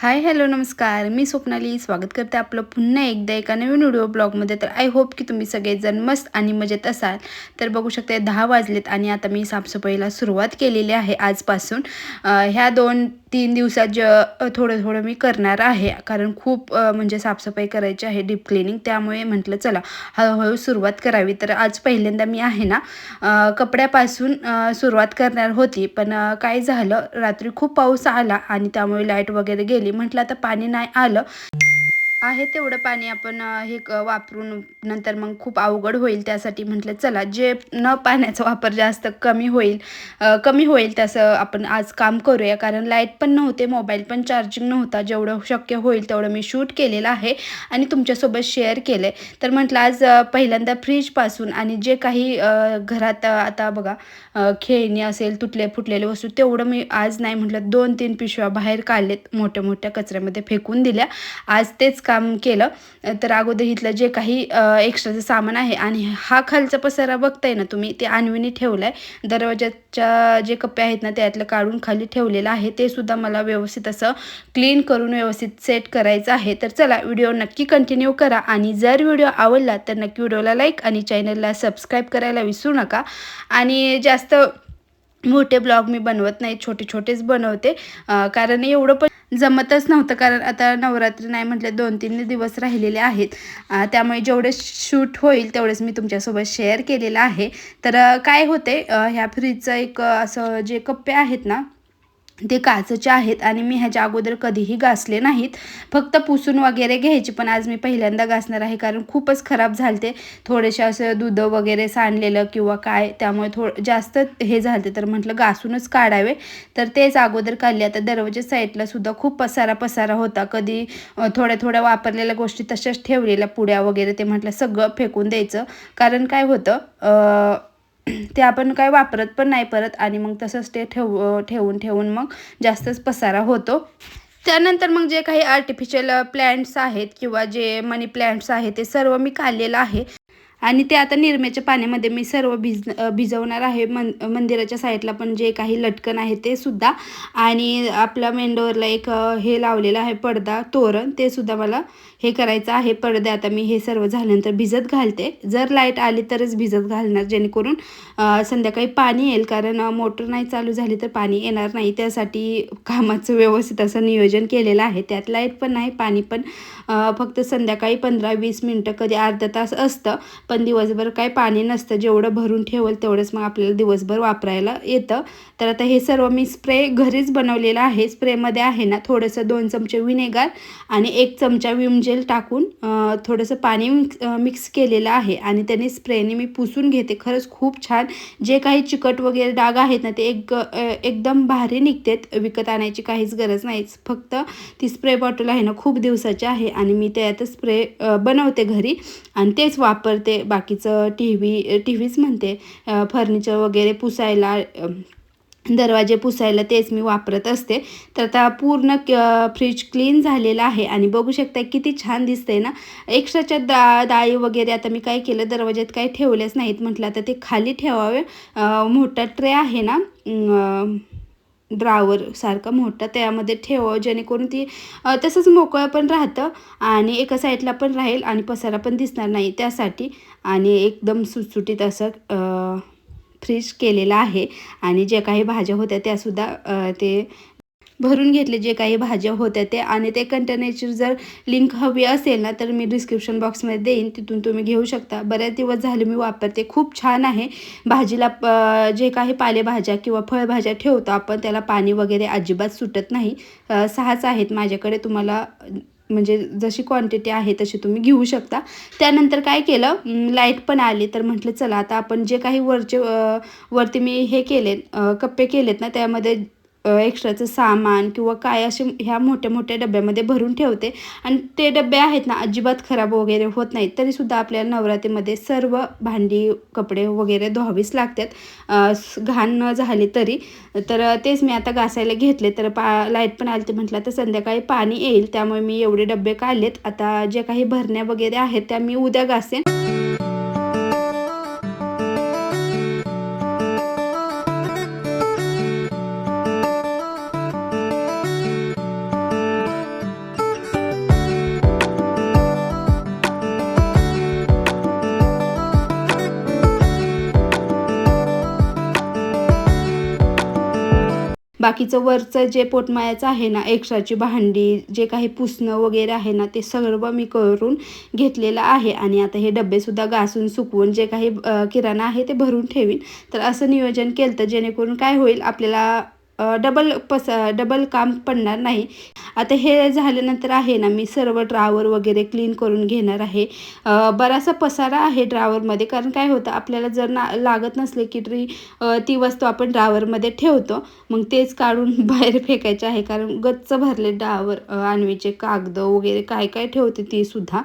Hi hello नमस्कार. मी स्वप्नाली. स्वागत करते आपलं पुन्हा एकदा एका नवीन व्हिडिओ ब्लॉगमध्ये. तर आय होप की तुम्ही सगळेजण मस्त आणि मजेत असाल. तर बघू शकते दहा वाजलेत आणि आता मी साफसफाईला सुरुवात केलेली आहे आजपासून. ह्या दोन तीन दिवसात ज थोडं थोडं मी करणार आहे. कारण खूप म्हणजे साफसफाई करायची आहे डीप क्लिनिंग. त्यामुळे म्हटलं चला हळूहळू सुरुवात करावी. तर आज पहिल्यांदा मी आहे ना कपड्यापासून सुरुवात करणार होती. पण काय झालं रात्री खूप पाऊस आला आणि त्यामुळे लाइट वगैरे गेली. म्हटलं आता पाणी नाही आलं आहे तेवढं पाणी आपण हे क- वापरून नंतर मग खूप अवघड होईल त्यासाठी म्हटलं चला जे न पाण्याचा वापर जास्त कमी होईल कमी होईल तसं आपण आज काम करूया. कारण लाइट पण नव्हते मोबाईल पण चार्जिंग नव्हता जेवढं शक्य होईल तेवढं मी शूट केलेलं आहे आणि तुमच्यासोबत शेअर केलं आहे तर म्हटलं आज पहिल्यांदा फ्रीजपासून आणि जे काही घरात आता बघा खेळणी असेल तुटले फुटलेले वस्तू तेवढं मी आज नाही म्हटलं दोन तीन पिशव्या बाहेर काढलेत मोठ्या मोठ्या कचऱ्यामध्ये फेकून दिल्या. आज तेच काम केलं तर अगोदर इथलं जे काही एक्स्ट्राचं सामान आहे आणि हा खालचा पसारा बघताय ना तुम्ही ते आणविनी ठेवला आहे दरवाजाच्या जे कप्पे आहेत ना त्यातलं काढून खाली ठेवलेलं आहे. ते सुद्धा मला व्यवस्थित असं क्लीन करून व्यवस्थित सेट करायचं आहे. तर चला व्हिडिओ नक्की कंटिन्यू करा आणि जर व्हिडिओ आवडला तर नक्की व्हिडिओला लाईक आणि चॅनलला सबस्क्राईब करायला विसरू नका. आणि जास्त मोठे ब्लॉग मी बनवत नाही छोटे छोटेच बनवते. कारण एवढं पण जमतच नव्हतं कारण आता नवरात्री नाही म्हटलं दोन तीन दिवस राहिलेले आहेत. त्यामुळे जेवढे शूट होईल तेवढेच मी तुमच्यासोबत शेअर केलेलं आहे. तर काय होते ह्या फ्रीजचं एक असं जे कप्पे आहेत ना ते काचेचे आहेत आणि मी ह्याच्या अगोदर कधीही घासले नाहीत. फक्त पुसून वगैरे घ्यायचे पण आज मी पहिल्यांदा घासणार आहे कारण खूपच खराब झालते. थोडेसे असं दूध वगैरे सांडलेलं किंवा काय त्यामुळे थोडं जास्त हे झालते. तर म्हटलं घासूनच काढावे. तर तेच अगोदर काढले. आता दरवाजा साईडला सुद्धा खूप पसारा पसारा होता. कधी थोड्या थोड्या वापरलेल्या गोष्टी तशाच ठेवलेल्या पुड्या वगैरे ते म्हटलं सगळं फेकून द्यायचं. कारण काय होतं ते आपण काय वापरत पण नाही परत आणि मग तसंच ते ठेव ठेवून ठेवून मग जास्तच पसारा होतो. त्यानंतर मग जे काही आर्टिफिशियल प्लॅन्ट्स आहेत किंवा जे मनी प्लॅन्ट्स आहेत ते सर्व मी काढलेलं आहे. आणि ते आता निरम्याच्या पाण्यामध्ये मी सर्व भिज भिजवणार आहे. मन मंदिराच्या साईडला पण जे काही लटकन आहे ते सुद्धा. आणि आपल्या मेंडोरला एक हे लावलेलं आहे पडदा तोरण. ते सुद्धा मला हे करायचं आहे. पडदे आता मी हे सर्व झाल्यानंतर भिजत घालते. जर लाइट आली तरच भिजत घालणार जेणेकरून संध्याकाळी पाणी येईल. कारण मोटर नाही चालू झाली तर पाणी येणार नाही. त्यासाठी कामाचं व्यवस्थित असं नियोजन केलेलं आहे. त्यात लाइट पण नाही पाणी पण फक्त संध्याकाळी पंधरा वीस मिनटं कधी अर्धा तास असतं पण दिवसभर काय पाणी नसतं. जेवढं भरून ठेवल तेवढंच मग आपल्याला दिवसभर वापरायला येतं. तर आता हे सर्व मी स्प्रे घरीच बनवलेलं आहे. स्प्रेमध्ये आहे ना थोडंसं दोन चमचे विनेगार आणि एक चमचा विम जेल टाकून थोडंसं पाणी मिक्स मिक्स केलेलं आहे आणि त्याने स्प्रेने मी पुसून घेते. खरंच खूप छान. जे काही चिकट वगैरे डाग आहेत ना ते एक एकदम भारी निघतात. विकत आणायची काहीच गरज नाही फक्त ती स्प्रे बॉटल आहे ना खूप दिवसाची आहे आणि मी त्यात स्प्रे बनवते घरी आणि तेच वापरते. बाकीचं टी व्ही टी व्हीच म्हणते फर्निचर वगैरे पुसायला दरवाजे पुसायला तेच मी वापरत असते. तर आता पूर्ण फ्रीज क्लीन झालेला आहे आणि बघू शकता किती छान दिसतंय ना. एक्स्ट्राच्या दा डाळी वगैरे आता मी काय केलं दरवाज्यात काही ठेवलेच नाहीत म्हटलं आता ते खाली ठेवावे. मोठा ट्रे आहे ना. ड्रावर सारखा मोठा त्यामध्ये ठेवावं जेणेकरून ती तसंच मोकळं पण राहतं आणि एका साईडला पण राहील आणि पसारा पण दिसणार नाही. त्यासाठी आणि एकदम सुटसुटीत असं फ्रीज केलेलं आहे आणि जे काही भाज्या होत्या त्यासुद्धा ते भरून घेतले जे काही भाज्या होत्या ते आणि ते कंटेनरची जर लिंक हवी असेल ना तर मी डिस्क्रिप्शन बॉक्समध्ये देईन. तिथून तुम्ही घेऊ शकता. बऱ्याच दिवस झाले मी वापरते. खूप छान आहे. भाजीला प- जे काही पालेभाज्या किंवा फळभाज्या ठेवतो आपण त्याला पाणी वगैरे अजिबात सुटत नाही. सहाच आहेत माझ्याकडे. तुम्हाला म्हणजे जशी क्वांटिटी आहे तशी तुम्ही घेऊ शकता. त्यानंतर काय केलं? लाइट पण आली. तर म्हटलं चला आता आपण जे काही वरचे वरती मी हे केलेत कप्पे केलेत ना त्यामध्ये एक्स्ट्राचं सामान किंवा काय असे ह्या मोठ्या मोठ्या डब्यामध्ये भरून ठेवते. आणि ते डबे आहेत ना अजिबात खराब वगैरे होत नाहीत. तरीसुद्धा आपल्याला नवरात्रीमध्ये सर्व भांडी कपडे वगैरे धुवावीच लागतात. घाण न झाली तरी. तर तेच मी आता घासायला घेतले. तर पा लाइट पण आली ते म्हटलं तर संध्याकाळी पाणी येईल. त्यामुळे मी एवढे डबे काढलेत. आता जे काही भरण्या वगैरे आहेत त्या मी उद्या घासेन. बाकीचं वरचं जे पोटमाळ्याचं आहे ना एक्स्ट्राची भांडी जे काही पुसणं वगैरे आहे ना ते सर्व मी करून घेतलेलं आहे. आणि आता हे डबेसुद्धा घासून सुकवून जे काही किराणा आहे ते भरून ठेवीन. तर असं नियोजन केलं तर जेणेकरून काय होईल आपल्याला डबल पस डबल काम पडणार नाही. आता हे झाल्यानंतर आहे ना मी सर्व ड्रावर वगैरे क्लीन करून घेणार आहे. बराचसा पसारा आहे ड्रावरमध्ये कारण काय होतं आपल्याला जर ना लागत नसले की तरी ती वस्तू आपण ड्रावरमध्ये ठेवतो. मग तेच काढून बाहेर फेकायचे आहे कारण गच्च भरले ड्रावर आणवीचे कागद वगैरे काय काय ठेवते ती सुद्धा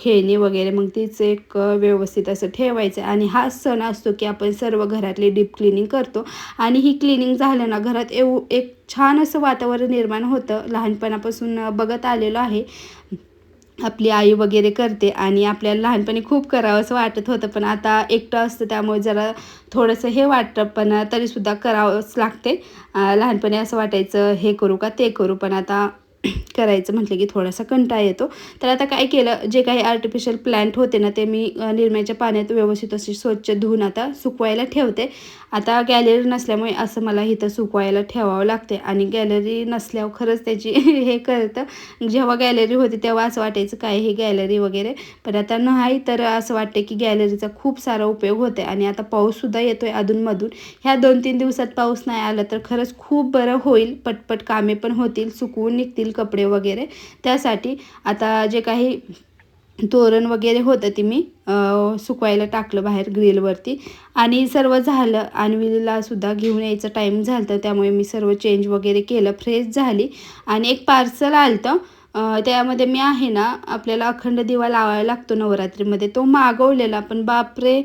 खेळणी वगैरे मग तीच एक व्यवस्थित असं ठेवायचं. आणि हा सण असतो की आपण सर्व घरातली डीप क्लिनिंग करतो. आणि ही क्लिनिंग झालं ना घरात येऊ एक छान असं वातावरण निर्माण होतं. लहानपणापासून बघत आलेलो आहे. आपली आई वगैरे करते आणि आपल्याला लहानपणी खूप करावंसं वाटत होतं पण आता एकटं असतं त्यामुळे जरा थोडंसं हे वाटतं पण तरीसुद्धा करावंच लागते. लहानपणी असं वाटायचं हे करू का ते करू पण आता करायचं म्हटलं की थोडासा कंटाळा येतो. तर आता काय केलं जे काही आर्टिफिशियल प्लांट होते ना ते मी निरम्याच्या पाण्यात व्यवस्थित असे स्वच्छ धुवून आता सुकवायला ठेवते. आता गॅलरी नसल्यामुळे असं मला इथं सुकवायला ठेवावं लागते आणि गॅलरी नसल्यावर खरंच त्याची हे करतं. जेव्हा गॅलरी होती तेव्हा असं वाटायचं काय हे गॅलरी वगैरे? पण आता नाही तर असं वाटते की गॅलरीचा खूप सारा उपयोग होते आणि आता पाऊससुद्धा येतो आहे अधूनमधून. ह्या दोन तीन दिवसात पाऊस नाही आला तर खरंच खूप बरं होईल. पटपट कामे पण होतील सुकवून निघतील. कपडे वगैरे. त्यासाठी आता जे काही तोरण वगैरे होतं ते मी सुकवायला टाकलं बाहेर ग्रिलवरती. आणि सर्व झालं. आणवीला सुद्धा घेऊन यायचं टाईम झालं तर त्यामुळे मी सर्व चेंज वगैरे केलं. फ्रेश झाली. आणि एक पार्सल आलं त्यामध्ये मी आहे ना आपल्याला अखंड दिवा लावायला लागतो नवरात्रीमध्ये. तो मागवलेला पण बापरे!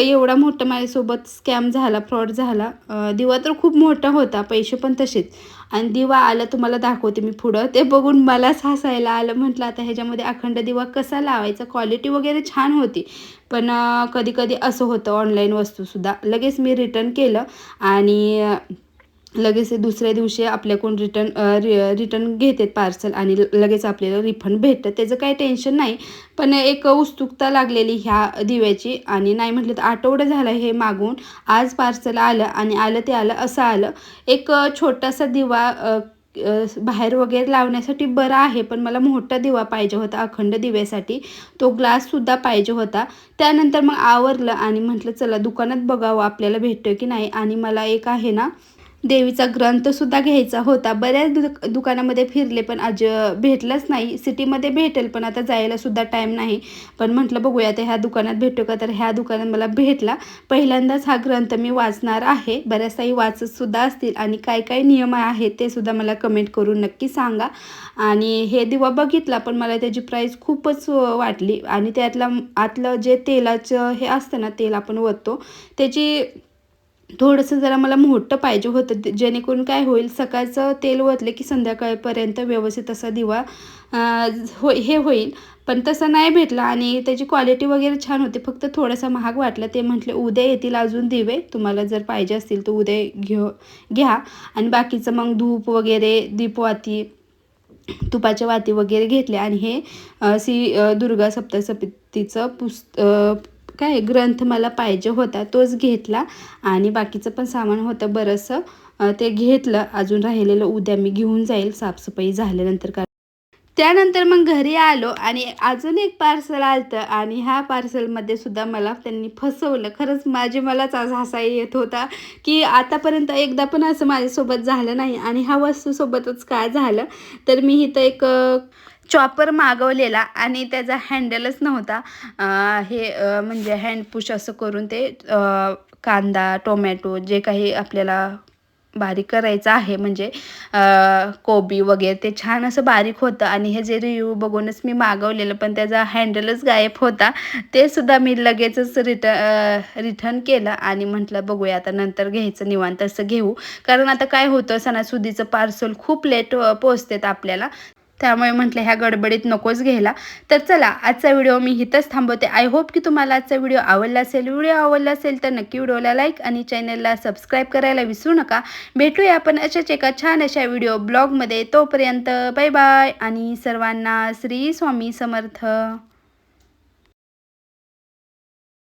एवढा मोठा माझ्यासोबत स्कॅम झाला फ्रॉड झाला. दिवा तर खूप मोठा होता पैसे पण तसेच. आणि दिवा आला तुम्हाला दाखवते मी पुढं. ते बघून मलाच हसायला आलं म्हटलं आता ह्याच्यामध्ये अखंड दिवा कसा लावायचा? क्वालिटी वगैरे छान होती. पण कधी कधी असं होतं ऑनलाईन वस्तूसुद्धा लगेच मी रिटर्न केलं आणि लगेच दुसऱ्या दिवशी आपल्याकडून रिटर्न रिटर्न घेतात पार्सल आणि ल- लगेच आपल्याला रिफंड भेटतं. त्याचं काही टेन्शन नाही. पण एक उत्सुकता लागलेली ह्या दिव्याची आणि नाही म्हटलं तर आठवडं झालं हे मागून. आज पार्सल आलं आणि आलं ते आलं असं आलं. एक छोटासा दिवा बाहेर वगैरे लावण्यासाठी बरं आहे. पण मला मोठा दिवा पाहिजे होता अखंड दिव्यासाठी. तो ग्लाससुद्धा पाहिजे होता. त्यानंतर मग आवरलं आणि म्हटलं चला दुकानात बघावं आपल्याला भेटतं की नाही? आणि मला एक आहे ना देवीचा ग्रंथसुद्धा घ्यायचा होता. बऱ्याच दुक दुकानामध्ये फिरले पण आज भेटलंच नाही. सिटीमध्ये भेटेल पण आता जायला सुद्धा टाईम नाही. पण म्हटलं बघूया आता ह्या दुकानात भेटतो का? तर ह्या दुकानात मला भेटला. पहिल्यांदाच हा ग्रंथ मी वाचणार आहे. बऱ्याच काही वाचतसुद्धा असतील. आणि काय काय नियम आहेत ते सुद्धा मला कमेंट करून नक्की सांगा. आणि हे दिवा बघितला पण मला त्याची प्राईस खूपच वाटली. आणि त्यातलं आतलं जे तेलाचं हे असतं ना तेल आपण ओततो त्याची थोडंसं जरा मला मोठं पाहिजे होतं. ते- जेणेकरून काय होईल सकाळचं तेल ओतले की संध्याकाळपर्यंत व्यवस्थित असा दिवा हो हे होईल. पण तसं नाही भेटला आणि त्याची क्वालिटी वगैरे छान होती. फक्त थोडासा महाग वाटला. ते म्हटले उद्या येतील अजून दिवे. तुम्हाला जर पाहिजे असतील तर उद्या घेऊ घ्या. आणि बाकीचं मग धूप वगैरे दीपवाती तुपाच्या वाती वगैरे घेतल्या. आणि हे सी श्री दुर्गा सप्तसपतीचं पुस्त काय ग्रंथ मला पाहिजे होता तोच घेतला. आणि बाकीचं पण सामान होतं बरंचसं ते घेतलं. अजून राहिलेलं उद्या मी घेऊन जाईल. साफसफाई झाल्यानंतर का त्यानंतर मग घरी आलो आणि अजून एक पार्सल आलतं. आणि ह्या पार्सलमध्ये सुद्धा मला त्यांनी फसवलं. खरंच माझे मलाच आज हसा येत होता की आतापर्यंत एकदा पण असं माझ्यासोबत झालं नाही. आणि ह्या वस्तूसोबतच काय झालं? तर मी इथं एक चॉपर मागवलेला आणि त्याचा हँडलच नव्हता. हे म्हणजे हँड पुश असं करून ते कांदा टोमॅटो जे काही आपल्याला बारीक करायचं आहे म्हणजे कोबी वगैरे ते छान असं बारीक होतं. आणि हे जे रिव्ह्यू बघूनच मी मागवलेलं पण त्याचा हँडलच गायब होता. ते सुद्धा मी लगेचच रिट रिटर्न केलं आणि म्हटलं बघूया आता नंतर घ्यायचं निवांत असं घेऊ. कारण आता काय होतं सणासुदीचं पार्सल खूप लेट पोचतात आपल्याला. त्यामुळे म्हटलं ह्या गडबडीत नकोच घ्यायला. तर चला आजचा व्हिडिओ मी इथंच थांबवते. आय होप की तुम्हाला आजचा व्हिडिओ आवडला असेल. व्हिडिओ आवडला असेल तर नक्की व्हिडिओला लाईक आणि चॅनलला सबस्क्राईब करायला विसरू नका. भेटूया आपण अशाच एका छान अशा व्हिडिओ ब्लॉगमध्ये. तोपर्यंत बाय बाय आणि सर्वांना श्री स्वामी समर्थ.